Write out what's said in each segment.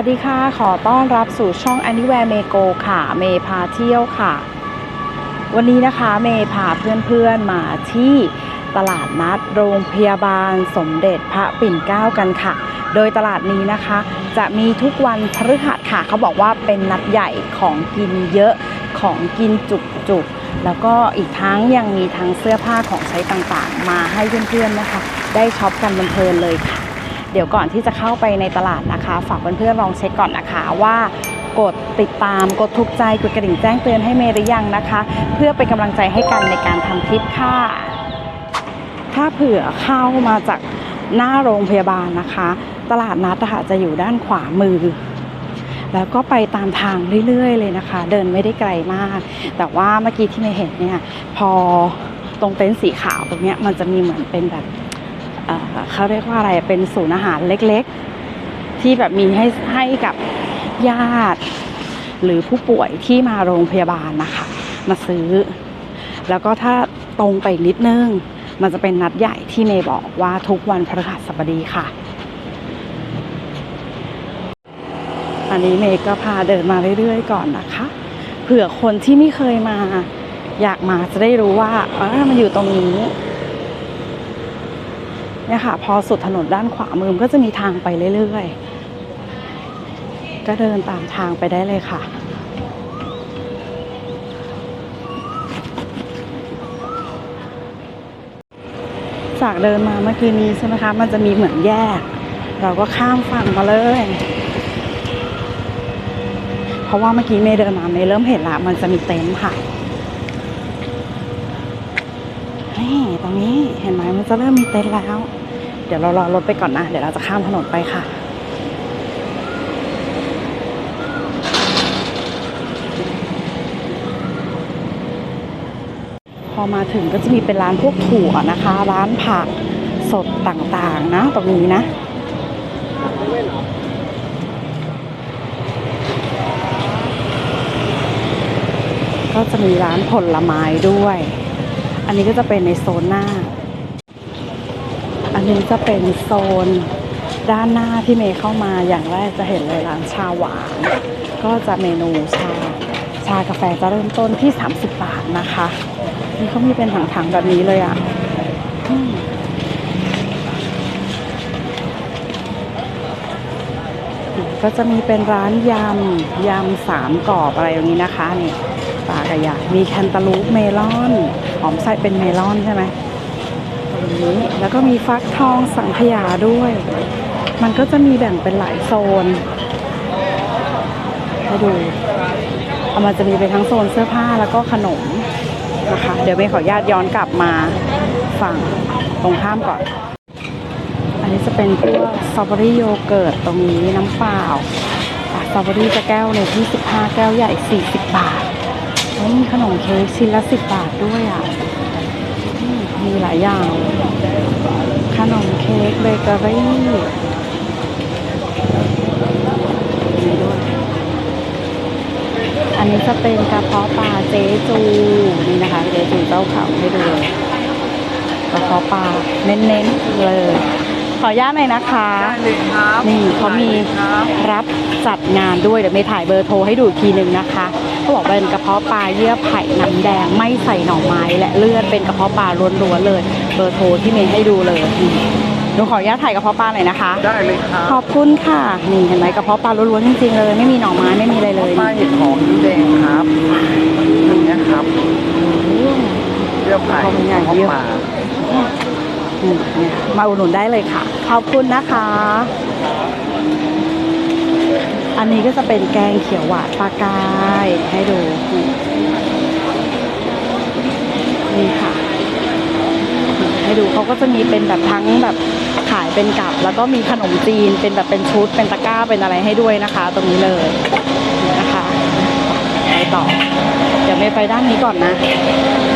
วัสดีค่ะ ขอต้อนรับสู่ช่อง Anywhere Me Go ค่ะ เมพาเที่ยวค่ะ วันนี้นะคะเมพาเพื่อนๆมาที่ตลาดนัดโรงพยาบาลสมเด็จพระปิ่นเกล้ากันค่ะ โดยตลาดนี้นะคะ จะมีทุกวันพฤหัสค่ะ เขาบอกว่าเป็นนัดใหญ่ของกินเยอะของกินจุกๆ แล้วก็อีกทั้งยังมีทั้งเสื้อผ้าของใช้ต่างๆ มาให้เพื่อนๆนะคะ ได้ช็อปกันเพลินเลยค่ะ เดี๋ยวก่อนที่จะเข้าไปในตลาดนะคะ ฝากเพื่อนๆลองเช็คก่อนนะคะว่ากดติดตามกดถูกใจกดกระดิ่งแจ้งเตือนให้เมย์หรือยังนะคะ เพื่อเป็นกำลังใจให้กันในการทำคลิปค่ะ ถ้าเผื่อเข้ามาจากหน้าโรงพยาบาลนะคะ ตลาดนัดะจะอยู่ด้านขวามือ แล้วก็ไปตามทางเรื่อยๆเลยนะคะ เดินไม่ได้ไกลมาก แต่ว่าเมื่อกี้ที่เมย์เห็นเนี่ย พอตรงเต็นท์สีขาวตรงเนี้ยมันจะมีเหมือนเป็นแบบ เขาเรียกว่าอะไรเป็นศูนย์อาหารเล็กๆ ที่แบบมีให้ให้กับญาติ หรือผู้ป่วยที่มาโรงพยาบาลนะคะ มาซื้อ แล้วก็ถ้าตรงไปนิดนึง มันจะเป็นนัดใหญ่ที่เมย์บอกว่าทุกวันพฤหัสบดีค่ะ อันนี้เมย์ก็พาเดินมาเรื่อยๆ ก่อนนะคะ เผื่อคนที่ไม่เคยมา อยากมาจะได้รู้ว่าเออมันอยู่ตรงนี้ เนี่ยค่ะ พอสุดถนนด้านขวามือมันก็จะมีทางไปเรื่อยๆ ก็เดินตามทางไปได้เลยค่ะจากเดินมาเมื่อกี้นี้ใช่ไหมคะ มันจะมีเหมือนแยก เราก็ข้ามฝั่งมาเลย เพราะว่าเมื่อกี้เมย์เดินมาเมย์เริ่มเห็นละ มันจะมีเต็นท์ค่ะ นี่ตรงนี้เห็นไหมมันจะเริ่มมีเต็นท์แล้ว เดี๋ยวเรารอรถไปก่อนนะ เดี๋ยวเราจะข้ามถนนไปค่ะพอมาถึงก็จะมีเป็นร้านพวกถั่วนะคะ ร้านผักสดต่างๆนะ ตรงนี้นะ ก็จะมีร้านผลไม้ด้วย อันนี้ก็จะเป็นในโซนหน้า อันนี้จะเป็นโซนด้านหน้าที่เมย์เข้ามาอย่างแรกจะเห็นเลยร้านชาหวาน ก็จะเมนูชาชากาแฟจะเริ่มต้นที่ 30 บาทนะคะ นี่เขามีเป็นถังๆแบบนี้เลยอะก็จะมีเป็นร้านยำ ยำสามกรอบอะไรอย่างนี้นะคะ นี่ปลากระยามีแคนตาลูปเมลอน หอมใส่เป็นเมลอนใช่ไหม นี้ แล้วก็มีฟักทองสังขยาด้วย มันก็จะมีแบ่งเป็นหลายโซนให้ดูเอามันจะมีเป็นทั้งโซนเสื้อผ้าแล้วก็ขนมนะคะ เดี๋ยวเมย์ขออนุญาตย้อนกลับมาฝั่งตรงข้ามก่อน อันนี้จะเป็นพวกสตรอเบอรี่โยเกิร์ตตรงนี้น้ำเปล่าสตรอเบอรี่จะแก้วเลยที่15 แก้วใหญ่ 40 บาทแล้วมีขนมเค้กชิ้นละ 10 บาทด้วยอะ มีหลายอย่าง ขนมเค้กเบเกอรี่มีด้วยอันนี้จะเป็นกระเพาะปลาเจจู นี่นะคะเจจูเจ้าเขาให้ดูเลยกระเพาะปลาเน้นๆเลย ขออนุญาตหน่อยนะคะได้เลยครับนี่เขามีครับรับจัดงานด้วยเดี๋ยวเมย์ถ่ายเบอร์โทรให้ดูอีกทีหนึ่งนะคะ เขาบอกเป็นกระเพาะปลาเยื่อไผ่น้ำแดงไม่ใส่หน่อไม้และเลือดเป็นกระเพาะปลาล้วนๆเลยเบอร์โทรที่เมย์ให้ดูเลยนี่หนูขออนุญาตถ่ายกระเพาะปลาหน่อยนะคะ ได้เลยครับขอบคุณค่ะนี่เห็นไหมกระเพาะปลาล้วนๆจริงๆเลยไม่มีหน่อไม้ไม่มีอะไรเลยป้ายเห็ดหอมนิ้วแดงครับอย่างเงี้ยครับเรียบไผ่เขาเป็นอย่างหอมเยอะป่าอืมเนี่ยมาอุดหนุนได้เลยค่ะ ขอบคุณนะคะ อันนี้ก็จะเป็นแกงเขียวหวานปลากายให้ดู นี่ค่ะ ให้ดูเขาก็จะมีเป็นแบบทั้งแบบขายเป็นกับ แล้วก็มีขนมจีนเป็นแบบเป็นชุดเป็นตะกร้าเป็นอะไรให้ด้วยนะคะ ตรงนี้เลยนะคะไปต่อ เดี๋ยวเมย์ไปด้านนี้ก่อนนะ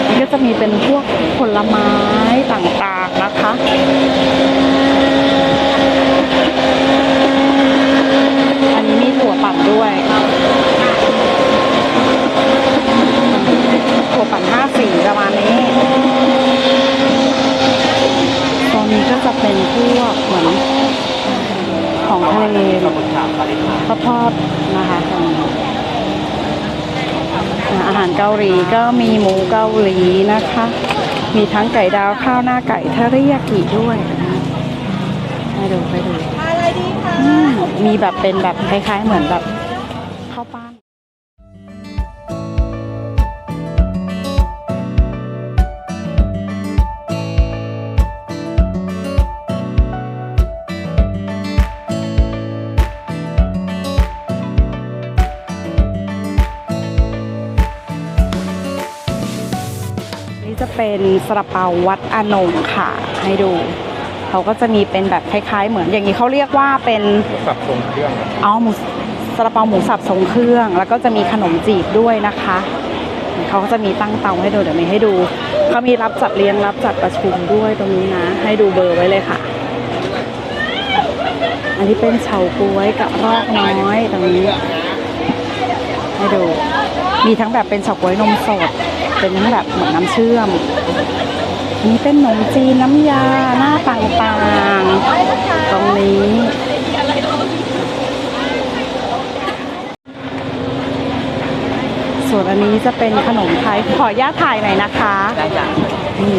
นี่ก็จะมีเป็นพวกผลไม้ต่างๆนะคะ อันนี้มีถั่วปั่น ด้วยถั่วปั่นห้าสีประมาณนี้ตอนนี้ก็จะเป็นพวกเหมือนของทะเลข้าวทอดนะคะอาหารเกาหลีก็มีหมูเกาหลีนะคะ มีทั้งไก่ดาวข้าวหน้าไก่ทะเรียากิด้วยให้ดูให้ดูไรดีคะอืมมีแบบเป็นแบบคล้ายๆเหมือนแบบ เป็นสระเปาวัดอานงค่ะ ให้ดู เขาก็จะมีเป็นแบบคล้ายๆ เหมือนอย่างนี้เขาเรียกว่าเป็นสับทรงเครื่องเอาหมูซาลาเปาหมูสับทรงเครื่อง แล้วก็จะมีขนมจีบด้วยนะคะเขาก็จะมีตั้งเตาให้ดูเดี๋ยวมีให้ดูเขามีรับจัดเลี้ยงรับจัดประชุมด้วยตรงนี้นะ ให้ดูเบอร์ไว้เลยค่ะ อันนี้เป็นเฉาก๊วยกับรอกน้อยตรงนี้ ให้ดู มีทั้งแบบเป็นเฉาก๊วยนมสด เป็นทั้งแบบเหมือนน้ำเชื่อมอันนี้เป็นขนมจีนน้ำยาหน้าต่างๆ ตรงนี้ส่วนอันนี้จะเป็นขนมไทยขออนุญาตถ่ายหน่อยนะคะได้จ้ะนี่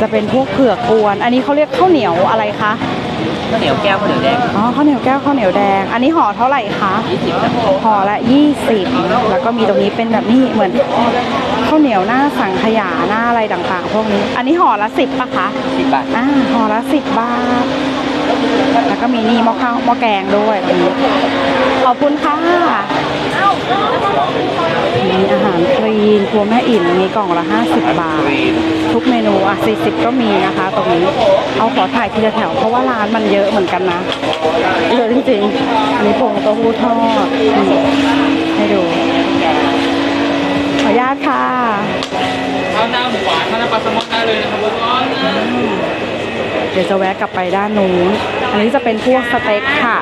จะเป็นพวกเผือกกวน อันนี้เขาเรียกข้าวเหนียวอะไรคะ ข้าวเหนียวแก้วข้าวเหนียวแดงอ๋อข้าวเหนียวแก้วข้าวเหนียวแดง อันนี้ห่อเท่าไหร่คะยี่สิบครับห่อละ 20 แล้วก็มีตรงนี้เป็นแบบนี้เหมือนข้าวเหนียวหน้าสังขยาหน้าอะไรต่างๆ พวกนี้ อันนี้ห่อละสิบปะคะสิบบาทอ่าห่อละสิบบาท แล้วก็มีนี่หม้อข้าวหม้อแกงด้วยตรงนี้ขอบคุณค่ะมีอาหารคลีนครัวแม่อิ่มมีกล่องละ 50 บาท ทุกเมนูอะ 40 ก็มีนะคะตรงนี้ เอาขอถ่ายทีละแถวเพราะว่าร้านมันเยอะเหมือนกันนะเยอะจริงๆอันนี้ผงเต้าหู้ทอดนี่ให้ดู ขออนุญาตค่ะข้าวหน้าหมูหวานข้าวหน้าปลาแซลมอนได้เลยนะครับผมอ๋อนะ เดี๋ยวจะแวะกลับไปด้านนู้น อันนี้จะเป็นพวกสเต็กค่ะ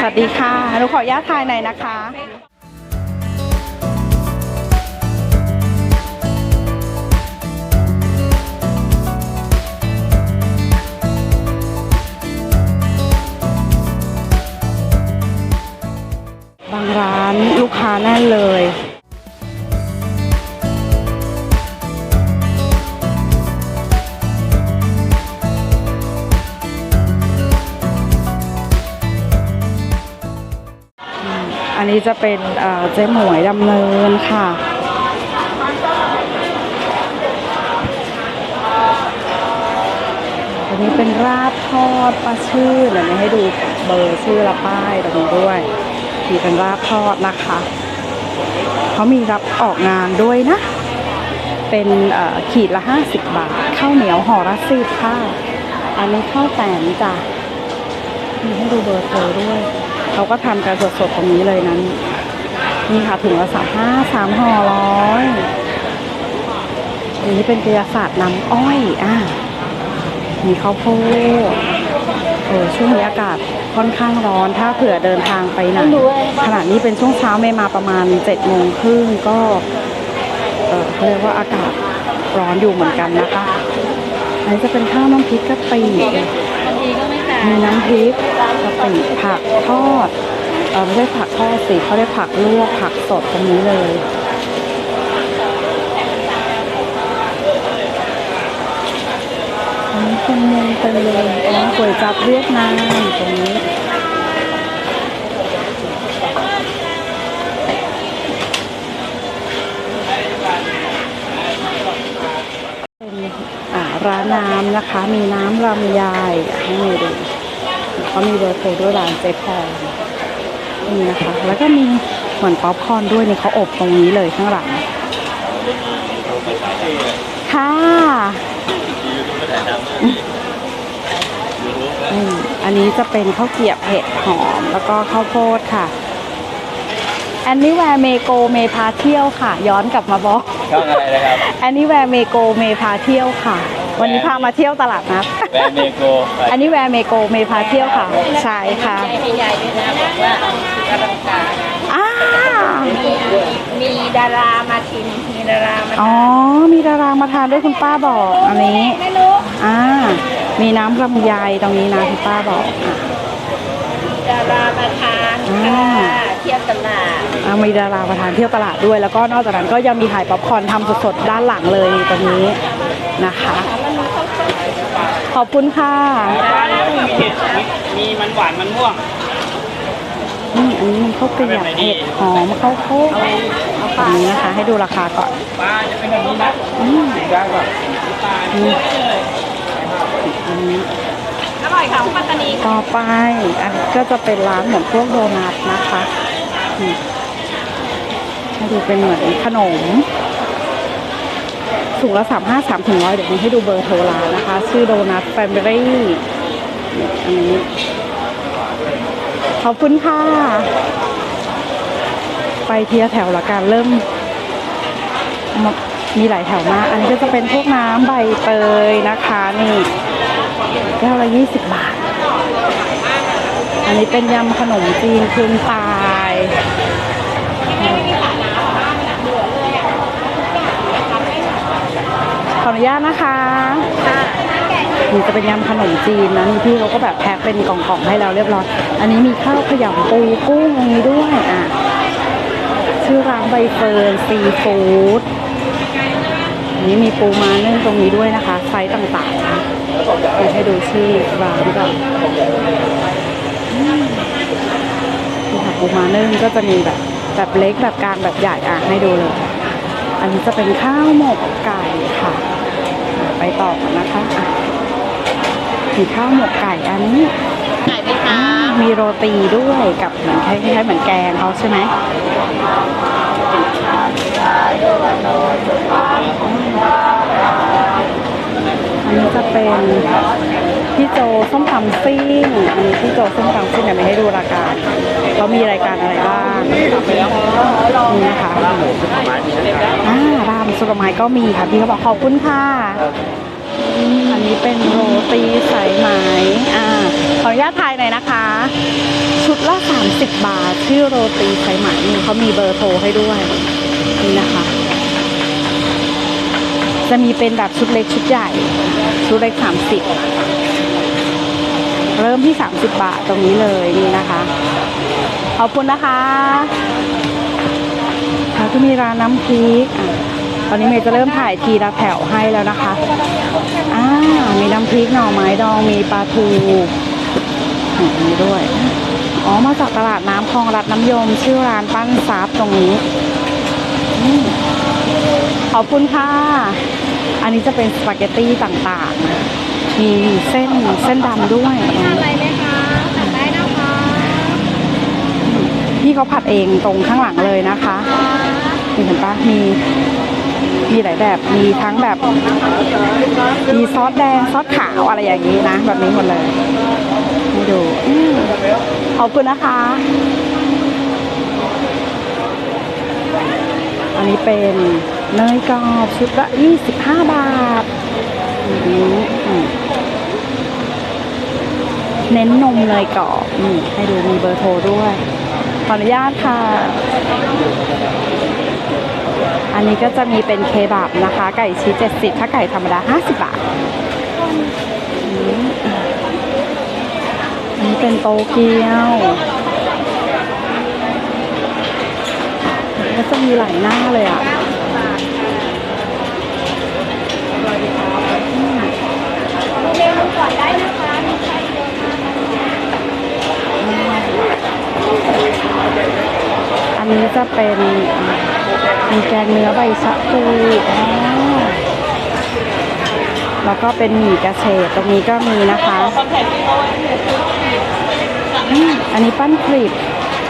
สวัสดีค่ะหนูขออนุญาตถ่ายหน่อยนะคะบางร้านลูกค้าแน่นเลย อันนี้จะเป็นเจ๊หมวยดำเนินค่ะอันนี้เป็นราบทอดปลาชื่อเดี๋ยวนี้ให้ดูเบอร์ชื่อและป้ายตรงนี้ด้วยมีเป็นราบทอดนะคะเขามีรับออกงานด้วยนะ เป็นขีดละ 50 บาทข้าวเหนียวห่อละสิบค่ะ อันนี้ข้าวแตนจ้ะมีให้ดูเบอร์โทรด้วย เขาก็ทำการสดๆตรงนี้เลยนั้นนี่ค่ะถุงละสามห้าสามห่อร้อยอันนี้เป็นกระยาศาสตร์น้ำอ้อยอะมีข้าวโพดเออช่วงนี้อากาศค่อนข้างร้อนถ้าเผื่อเดินทางไปไหนขณะนี้เป็นช่วงเช้าเมย์มาประมาณเจ็ดโมงครึ่งก็เออเขาเรียกว่าอากาศร้อนอยู่เหมือนกันนะคะอันนี้จะเป็นข้าวน้ำพริกกะปิ มีน้ำพริกกะปิผักทอดเออไม่ใช่ผักทอดสิเขาเรียกผักลวกผักสดตรงนี้เลยอันนี้เป็นเมนเป็นเลยอ๋อก๋วยจับเวียดนามตรงนี้เป็นร้านน้ำนะคะ มีน้ำลำไยให้ดู เขามีเบอร์โทรด้วยร้านเจ๊พรนี่นะคะ แล้วก็มีเหมือนป๊อปคอร์นด้วยนี่เขาอบตรงนี้เลยข้างหลัง ค่ะอืมอันนี้จะเป็นข้าวเกรียบเห็ดหอมแล้วก็ข้าวโพดค่ะอันนี้แวร์เมโกเมพาเที่ยวค่ะ ย้อนกลับมาบอกช่องอะไรนะครับอันนี้แวร์เมโกเมพาเที่ยวค่ะ วันนี้พามาเที่ยวตลาดนัดแบรนด์เมโก อันนี้แวร์เมโกเมพาเที่ยวค่ะ ใช่ค่ะให้ยายด้วยนะบอกว่าอลังการอ่ามีมีดารามาชิมมีดารามาอ๋อ มีดารามาทานด้วยคุณป้าบอกอันนี้ไม่รู้อ่ามีน้ำลำไยตรงนี้นะคุณป้าบอกอะดารามาทานอ่าค่ะเที่ยวตลาดอ่ามีดาราประทานเที่ยวตลาดด้วย แล้วก็นอกจากนั้นก็ยังมีขายป๊อปคอร์นทำสดๆด้านหลังเลยตรงนี้นะคะ ขอบคุณค่ะมีเห็ดมีมันหวานมันม่วงนี่อันนี้มันข้าวเกลียบเห็ดหอมข้าวโพดอันนี้นะคะ ให้ดูราคาก่อนปลาจะเป็นแบบนี้นะอืมได้ป่ะปลานี่อันนี้อร่อยค่ะของปัตตานีต่อไปอันนี้ก็จะเป็นร้านเหมือนพวกโดนัทนะคะนี่ให้ดูเป็นเหมือนขนม ถุงละสามห้าสามถึงร้อยเดี๋ยวนี้ให้ดูเบอร์โทรร้านนะคะ ชื่อโดนัทแฟมิลี่อันนี้ขอบคุณค่ะ ไปเทียแถวละกันเริ่มมมีหลายแถวมาก อันนี้ก็จะเป็นพวกน้ำใบเตยนะคะนี่แก้วละยี่สิบบาท อันนี้เป็นยำขนมจีนคืนตาย ออนุญาตนะคะนี่จะเป็นยำขนมจีนนะนี่พี่เขาก็แบบแพ็คเป็นกล่องๆให้เราเรียบร้อย อันนี้มีข้าวขยำปูกุ้งมีด้วยอะชื่อร้านใบเฟิร์นซีฟู้ดอันนี้มีปูมานึ่งตรงนี้ด้วยนะคะ ไซส์ต่างๆนะเดี๋ยวให้ดูชื่อร้านก่อนนี่ค่ะปูมานึ่งก็จะมีแบบแบบเล็กแบบกลางแบบใหญ่อะให้ดูเลย อันนี้จะเป็นข้าวหมกไก่ค่ะอะไป ต่อกันนะคะอะมีข้าวหมกไก่อันนี้ไหนไหมคะมีโรตีด้วยกับเหมือนคล้ายๆเหมือนแกงเขาใช่ไหมอันนี้จะเป็น พี่โจส้มตำซิ่งอันนี้พี่โจส้มตำซิ่งเดี๋ยไม่ให้ดูรายการเขามีรายการอะไรบ้างนี่นะคะอ่ารามสุรไม้ก็มีค่ะพี่เขาบอกขอบคุณค่ะอันนี้เป็นโรตีสายไหมอ่าขออนุญาตทายหน่อยนะคะ ชุดละ30 บาทชื่อโรตีสายไหมเขามีเบอร์โทรให้ด้วยนี่นะคะจะมีเป็นแบบชุดเล็กชุดใหญ่ ชุดเล็ก 30 เริ่มที่ 30 บาทตรงนี้เลยนี่นะคะ ขอบคุณนะคะแล้วก็มีร้านน้ำพริกตอนนี้เมย์จะเริ่มถ่ายทีละแถวให้แล้วนะคะอ่ามีน้ำพริกหน่อไม้ดองมีปลาทูนี่มีด้วย อ๋อ มาจากตลาดน้ำคลองรัดน้ำยม ชื่อร้านปั้นซับตรงนี้ ขอบคุณค่ะ อันนี้จะเป็นสปาเกตตี้ต่างๆ มีเส้นเส้นดำด้วยทานอะไรไหมคะสั่งได้นะคะพี่เขาผัดเองตรงข้างหลังเลยนะคะนี่เห็นปะมีมีหลายแบบมีทั้งแบบ มีซอสแดงซอสขาวอะไรอย่างนี้นะ แบบนี้หมดเลยให้ดูอืมขอบคุณนะคะ อันนี้เป็นเนยกรอบชุดละ25 บาทอืมอืม เน้นนมเนยกรอบนี่ให้ดูมีเบอร์โทรด้วย ขออนุญาตค่ะ อันนี้ก็จะมีเป็นเคบับนะคะ ไก่ชีส70 ถ้าไก่ธรรมดา 50 บาทอันนี้เป็นโตเกียวก็จะมีหลายหน้าเลยอะ เมนูก่อนได้นะคะมีไข่เค็ม อันนี้ จะเป็นมีแกงเนื้อใบชะพูแล้วก็เป็นหมี่กระเฉดตรงนี้ก็มีนะคะ อันนี้ปั้นกรีบ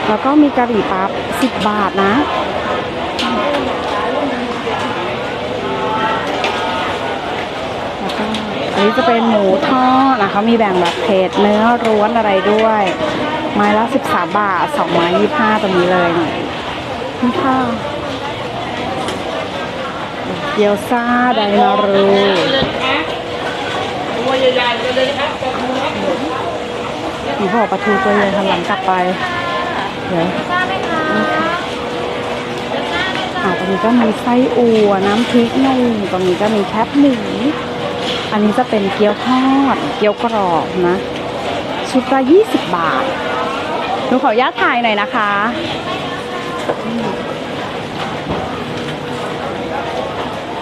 แล้วก็มีกะหรี่ปั๊บสิบบาทนะ แล้วก็อันนี้จะเป็นหมูทอดนะเขามีแบ่งแบบเผ็ดเนื้อร้วนอะไรด้วย ไม้ละ 13 บาท 2 ไม้ 25ตรงนี้เลย นี่นี่ค่ะเกี๊ยวซ่าไดนารูตัวใหญ่ๆเลยครับนี่เขาบอกปลาทูตัวใหญ่ทำหลังกลับไป เดี๋ยวทราบไหมคะอ่าตรงนี้ก็มีไส้อั่วน้ำพริกนุ่มตรงนี้ก็มีแคบหมูอันนี้จะเป็นเกี๊ยวทอด เกี๊ยวกรอบนะ ชุดละ20 บาทหนูขออนุญาตถ่ายหน่อยนะคะอืม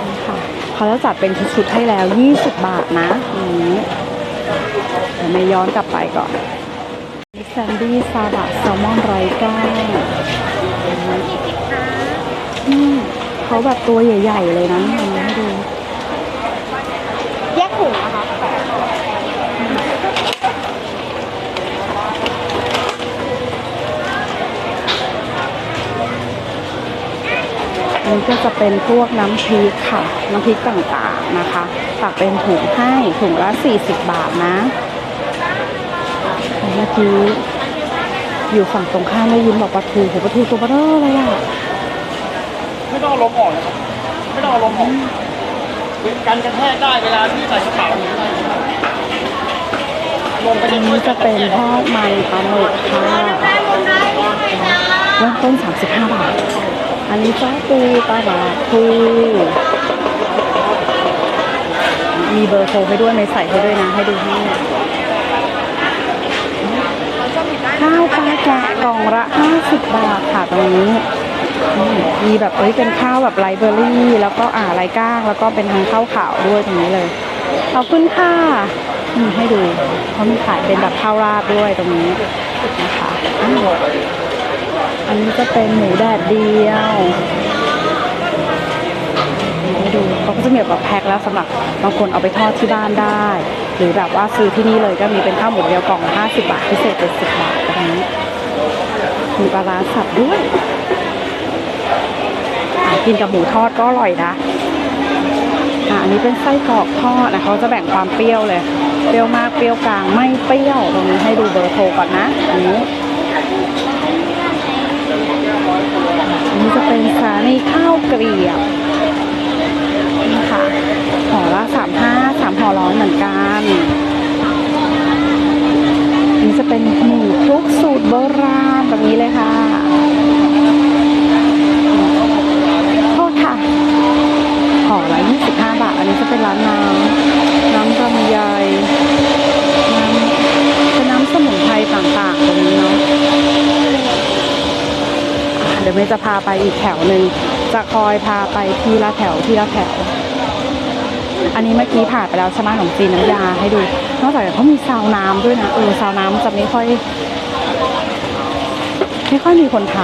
นี่ค่ะ เขาจะจัดเป็นชุดๆให้แล้ว 20 บาทนะอย่างนี้เดี๋ยวเมย์ย้อนกลับไปก่อนแซนดี้ซาบะแซลมอนไรก้างอืมเขาแบบตัวใหญ่ ๆ เลยนะอันนี้ให้ดู แยกถุงนะคะ อันนี้ก็จะเป็นพวกน้ำพริกค่ะ น้ำพริกต่างๆนะคะตักเป็นถุงให้ถุงละ 40 บาทนะเมื่อกี้อยู่ฝั่งตรงข้ามได้ยินบอกปลาทูโหปลาทูตัวเบลอเลยอะไม่ต้องเอาลมออกนะครับไม่ต้องเอาลมออกกันกระแทกได้เวลาที่ใส่กระเป๋าหรืออะไรลมก็อัจะนช่วนี้ยจะเป็นทอดมันปลาหมึกค่ะเริ่มต้น 35 บาท อันนี้จ้าปูปลาบาทูมีเบอร์โทรให้ด้วยไม่ใส่ให้ด้วยนะให้ดูให้ข้าวปลาแกะกล่องละ50 บาทค่ะตรงนี้ มีแบบเอ้ยเป็นข้าวแบบไรเบอร์รี่ แล้วก็อ่าไรก้าง แล้วก็เป็นทั้งข้าวขาวด้วยตรงนี้เลยขอบคุณค่ะนี่ให้ดูเขามีขายเป็นแบบข้าวราดด้วยตรงนี้นะคะ อันนี้จะเป็นหมูแดดเดียวนี่ให้ดูเขาก็จะมีแบบแพ็คแล้วสำหรับบางคนเอาไปทอดที่บ้านได้ หรือแบบว่าซื้อที่นี่เลยก็มีเป็นข้าวหมูเดียวกล่องละ50 บาทพิเศษ70บาทตรงนี้มีปลาร้าสับด้วยกินกับหมูทอดก็อร่อยนะอะอันนี้เป็นไส้กรอกทอดนะเขาจะแบ่งความเปรี้ยวเลย เปรี้ยวมากเปรี้ยวกลางไม่เปรี้ยวตรงนี้ให้ดูเบอร์โทรก่อนนะอันนี้ นี้จะเป็นสาลีข้าวเกลียบนี่ค่ะห่อละสามห้าสามห่อร้อยเหมือนกันนี้จะเป็นหมูคลุกสูตรโบราณแบบนี้เลยค่ะโทษค่ะห่อละ25บาท อันนี้จะเป็นร้านน้ำน้ำลำไย น้ำเป็นน้ำสมุนไพรต่างๆ ตรงนี้เนาะอะ เดี๋ยวเมย์จะพาไปอีกแถวหนึ่งจะคอยพาไปทีละแถวทีละแถว อันนี้เมื่อกี้ผ่านไปแล้วใช่ไหมขนมจีนน้ำยาให้ดู นอกจากเขามีซาวน้ำด้วยนะเออซาวน้ำจะไม่ค่อย ไม่ค่อยมีคนท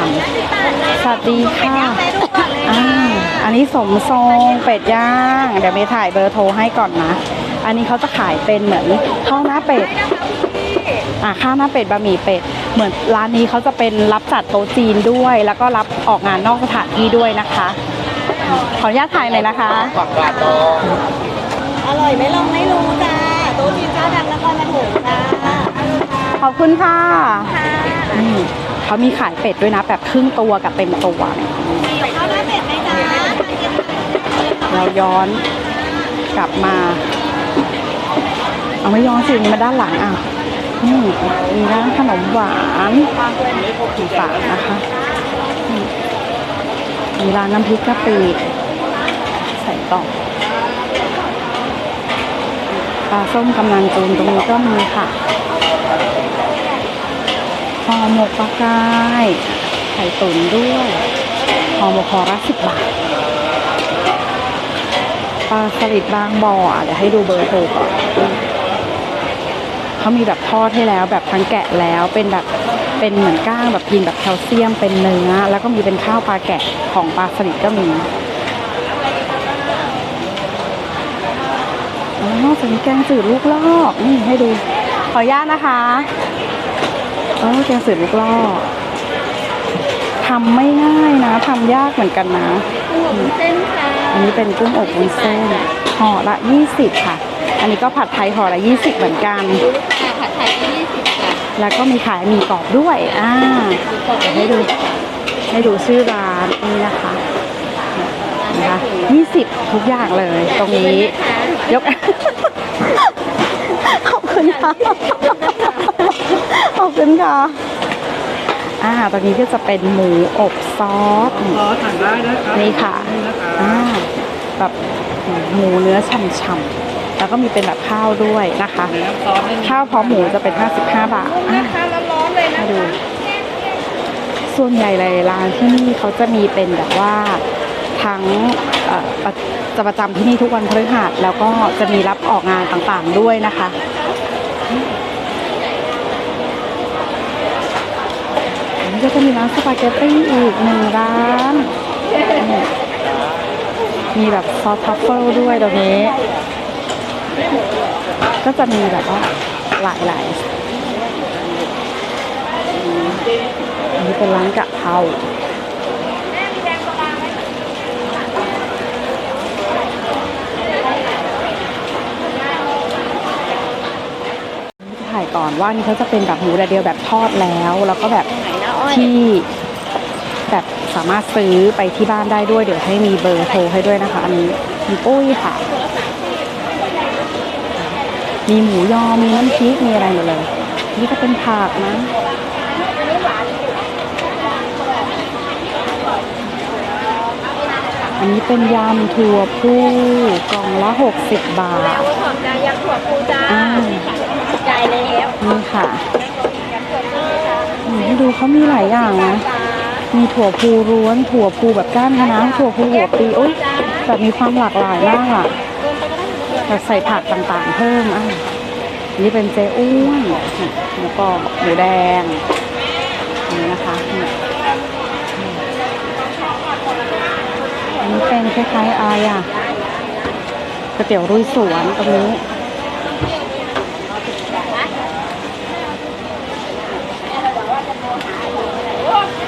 ำสวัสดีค่ะอ่าอันนี้สมทรงเป็ดย่าง เดี๋ยวเมย์ถ่ายเบอร์โทรให้ก่อนนะ อันนี้เขาจะขายเป็นเหมือนข้าวหน้าเป็ดอ่าข้าวหน้าเป็ดบะหมี่เป็ด เหมือนร้านนี้เขาจะเป็นรับจัดโต๊ะจีนด้วย แล้วก็รับออกงานนอกสถานที่ด้วยนะคะ ขออนุญาตถ่ายหน่อยนะคะฝักบาทรออร่อยไม่ลองไม่รู้จ้าโต๊ะจีนเจ้าดังนครปฐมจ้าขอบคุณค่ะค่ะอืมเขามีขายเป็ดด้วยนะแบบครึ่งตัวกับเต็มตัวเนี่ยมีข้าวหน้าเป็ดไหมจ้าเราย้อนกลับมา เอาไม่ย้อนสิมาด้านหลังอะ นี่มีร้านขนมหวานต่างๆนะคะมีร้านน้ำพริกกะปิใส่ต่อปลาส้มกำนันจูนตรงนี้ก็มีค่ะห่อหมกปลากายไข่ตุ๋นด้วยห่อหมกห่อละสิบบาทปลาสลิดบางบ่อเดี๋ยวให้ดูเบอร์โทรก่อน เขามีแบบทอดให้แล้ว แบบทั้งแกะแล้วเป็นแบบเป็นเหมือนก้างแบบกินแบบแคลเซียมเป็นเนื้อ แล้วก็มีเป็นข้าวปลาแกะของปลาสลิดก็มีอ๋อนอกจากนี้แกงจืดลูกลอกนี่ให้ดู ขออนุญาตนะคะเออแกงจืดลูกลอกทำไม่ง่ายนะทำยากเหมือนกันนะเส้นค่ะอันนี้เป็นกุ้งอบวุ้นเส้นห่อละ 20 ค่ะ อันนี้ก็ผัดไทยห่อละ20 เหมือนกันค่ะผัดไทยยี่สิบค่ะ แล้วก็มีขายหมีกรอบด้วย อ่าเดี๋ยวให้ดู ให้ดูชื่อร้านนี่นะคะนะคะ20 ทุกอย่างเลย ตรงนี้ ยก ขอบคุณค่ะ ขอบคุณค่ะ อ่า ตอนนี้ก็จะเป็นหมูอบซอสรอสั่งได้นะครับนี่ค่ะนี่นะครับอ่าแบบหมูเนื้อฉ่ำๆ แล้วก็มีเป็นแบบข้าวด้วยนะคะในน้ำซอสนี่ข้าวพร้อมหมูจะเป็น 55 บาทอะนะคะร้อนๆเลยนะมาดูคะส่วนใหญ่เลยร้านที่นี่เขาจะมีเป็นแบบว่าทั้งเอ่อประจะประจำที่นี่ทุกวันพฤหัสแล้วก็จะมีรับออกงานต่างๆด้วยนะคะอันนี้ก็จะมีร้านสปาเกตตี้อีกหนึ่งร้านนี่มีแบบซอสทัฟเฟิลด้วยตรงนี้ ก็จะมีแบบว่าหลายหลายอันนี้เป็นร้านกะเพราถ่ายก่อนว่านี่เขาจะเป็นแบบหมูแดดเดียวแบบทอดแล้ว แล้วก็แบบที่แบบสามารถซื้อไปที่บ้านได้ด้วย เดี๋ยวให้มีเบอร์โทรให้ด้วยนะคะ อันนี้มีปุ้ยค่ะ มีหมูยอ มีน้ำพริก มีอะไรหมดเลย นี่ก็เป็นผักนะอันนี้เป็นยำถั่วพูกล่องละ 60 บาทแล้วขอบจ้ายักษ์ถั่วปูจ้าอ่าจ่ายแล้วนี่ค่ะอืมให้ดูเขามีหลายอย่างนะ มีถั่วพูร้วน ถั่วพูแบบก้านคะน้าถั่วพูหัวปีโอ๊ยแบบมีความหลากหลายมากอะ แบบใส่ผักต่างๆ เพิ่มอะนี่เป็นเจอ้วนแล้วก็หมูแดงนี่นะคะนี่อันนี้เป็นคล้ายๆอะไรอะก๋วยเตี๋ยวรุยสวนตรงนี้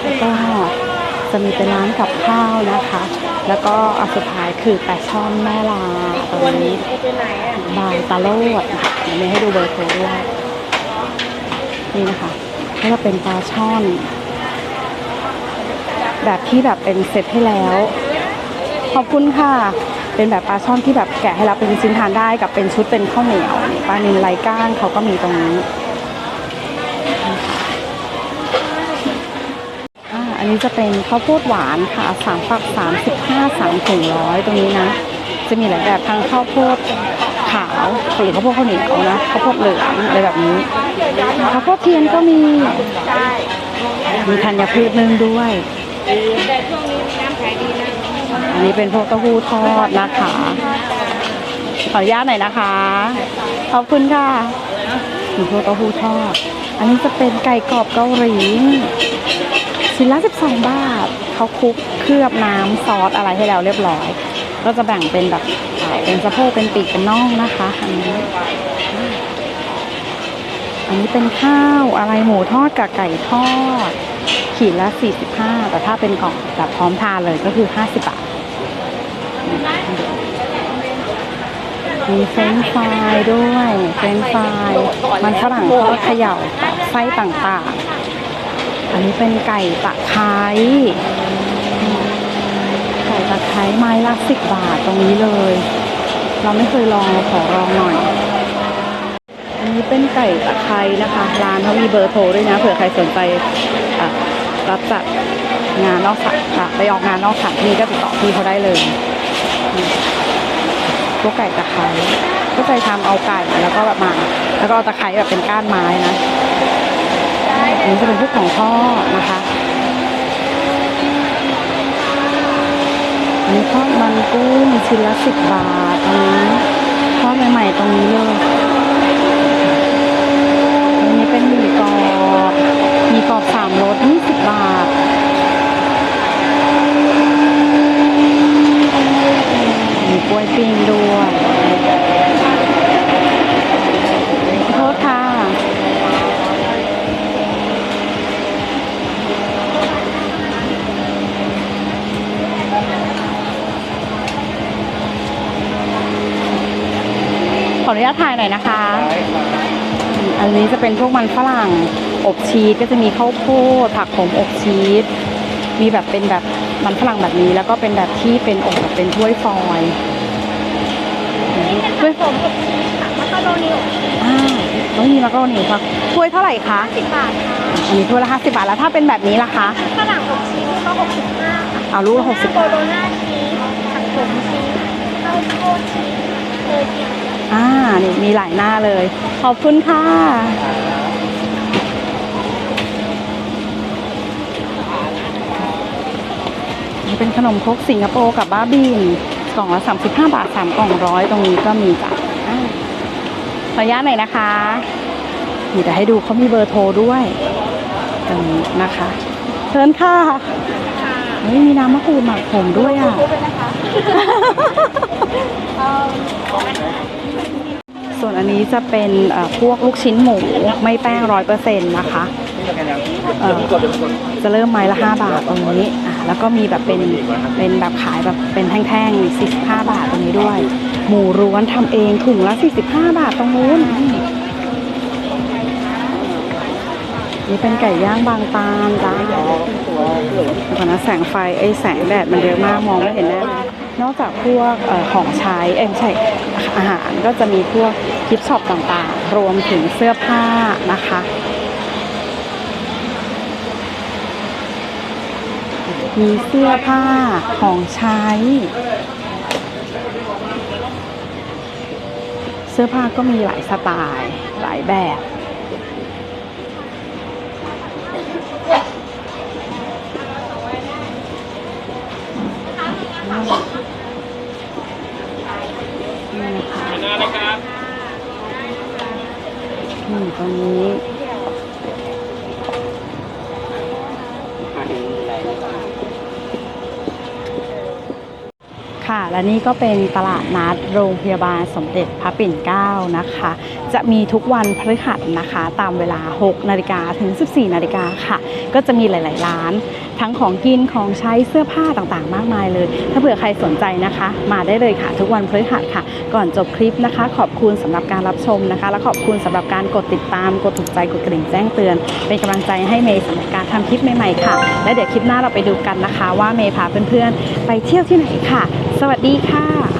แล้วก็จะมีเป็นร้านกับข้าวนะคะ แล้วก็อันสุดท้ายคือแปดช่อนแม่ลาตรงนี้ไอ้ตัวไหนอะบายตาโลดนะคะเดี๋ยวมีให้ดูเบอร์โทรด้วยนี่นะคะก็จะเป็นปลาช่อน แบบที่แบบเป็นเซตให้แล้ว ขอบคุณค่ะ เป็นแบบปลาช่อนที่แบบแกะให้เราเป็นชิ้นทานได้กับเป็นชุดเป็นข้าวเหนียวปลานิลไรก้างเขาก็มีตรงนี้ อันนี้จะเป็นข้าวโพดหวานค่ะสามฝักสามสิบห้าสามถุงร้อยตรงนี้นะ จะมีหลายแบบทั้งข้าวโพดขาวหรือข้าวโพดข้าวเหนียวนะข้าวโพดเหลืองอะไรแบบนี้ข้าวโพดเทียนก็มีมีธัญพืชนึ่งด้วยแต่งนี้น้ำขายอันนี้เป็นพวกเต้าหู้ทอดนะคะขออนุญาตหน่อยนะคะ ขอบคุณค่ะมีพวกเต้าหู้ทอด อันนี้จะเป็นไก่กรอบเกาหลี ชิ้นละ 12 บาทเขาคลุกเคลือบน้ำซอสอะไรให้แล้วเรียบร้อย ก็จะแบ่งเป็นแบบเป็นสะโพกเป็นปีกเป็นน่องนะคะอันนี้อันนี้เป็นข้าวอะไรหมูทอดกับไก่ทอด ขีดละ 45 แต่ถ้าเป็นกล่องแบบพร้อมทานเลยก็คือ 50 บาทมีเฟรนฟรายด้วยเฟรนฟรายมันฝรั่งทอดเขย่าไส้ต่างๆ อันนี้เป็นไก่ตะไคร้ไก่ตะไคร้ไม้ละสิบบาทตรงนี้เลย เราไม่เคยลองเราขอลองหน่อย อันนี้เป็นไก่ตะไคร้นะคะร้านเขามีเบอร์โทรด้วยนะเผื่อใครสนใจรับจัดงานนอกสถานอะไปออกงานนอกสถานที่ก็ติดต่อพี่เขาได้เลยพวกไก่ตะไคร้ก็ใจทำเอาไก่แล้วก็แบบมา แล้วก็เอาตะไคร้แบบเป็นก้านไม้นะ อันนี้จะเป็นพวกของทอนะคะอันนี้ทอดมันกุ้งชิ้นละสิบบาทนี้ทอดใหม่ๆตรงนี้เลยอันนี้เป็นหมี่กรอบหมี่กรอบสามรสยี่สิบบาทมีกล้วยปิ้งด้วย ขออนุญาตถ่ายหน่อยนะคะ อันนี้จะเป็นพวกมันฝรั่งอบชีสก็จะมีข้าวโพดผักขมอบชีส มีแบบเป็นแบบมันฝรั่งแบบนี้ แล้วก็เป็นแบบที่เป็นอบแบบเป็นถ้วยฟอยล์นี่เป็นผสมกับชีสค่ะมักกะโรนีอบชีสอ่าต้องมีมักกะโรนีค่ะถ้วยเท่าไหร่คะสิบบาทค่ะอันนี้ถ้วยละห้าสิบาทแล้วถ้าเป็นแบบนี้ล่ะคะฝรั่งอบชีสก็หกสิบห้าค่ะเอาลูกละหกสิบโบโลน่าชีสผักขมชีสข้าวโพดชีสเคยกิน อ่านี่มีหลายหน้าเลย ขอบคุณค่ะเป็นขนมครกสิงคโปร์กับบ้าบินกล่องละ35บห้าบาท3กล่องร้อยตรงนี้ก็มีจ้ะอ่าขออนุญาตหน่อยนะคะนี่จะให้ดูเขามีเบอร์โทรด้วย ตรงนี้นะคะเชิญค่ะเฮ้ยมีน้ำมะกรูดหมักผมด้วยอะ ส่วนอันนี้จะเป็นพวกลูกชิ้นหมูไม่แป้งร้อยเปอร์เซ็นต์นะคะเอ่อจะเริ่มไม้ละ 5 บาทตรงนี้ แล้วก็มีแบบเป็นเป็นแบบขายแบบเป็นแท่งๆ 45 บาทตรงนี้ด้วย หมูร้วนทำเองถุงละ 45 บาทตรงนู้น นี่เป็นไก่ย่างบางตาลจ้าตอนนะแสงไฟไอ้แสงแดดมันเยอะมากมองไม่เห็นแน่เลย นอกจากพวกอของใช้เอ้ยไม่ใช่อาหารก็จะมีพวกกิฟต์ช็อปต่างๆ รวมถึงเสื้อผ้านะคะมีเสื้อผ้าของใช้ เสื้อผ้าก็มีหลายสไตล์หลายแบบ นี่นะคะนี่ตรงนี้ ค่ะ และ นี่ก็เป็นตลาดนัดโรงพยาบาลสมเด็จพระปิ่นเกล้านะคะ จะมีทุกวันพฤหัสนะคะ ตามเวลา 6 นาฬิกาถึง 14 นาฬิกาค่ะ ก็จะมีหลาย ๆ ร้าน ทั้งของกินของใช้เสื้อผ้าต่างๆ มากมายเลย ถ้าเผื่อใครสนใจนะคะ มาได้เลยค่ะ ทุกวันพฤหัสค่ะ ก่อนจบคลิปนะคะ ขอบคุณสำหรับการรับชมนะคะ และขอบคุณสำหรับการกดติดตาม กดถูกใจกดกระดิ่งแจ้งเตือน เป็นกำลังใจให้เมย์สำหรับการทำคลิปใหม่ๆค่ะ และเดี๋ยวคลิปหน้าเราไปดูกันนะคะ ว่าเมย์พาเพื่อนๆไปเที่ยวที่ไหนค่ะ สวัสดีค่ะ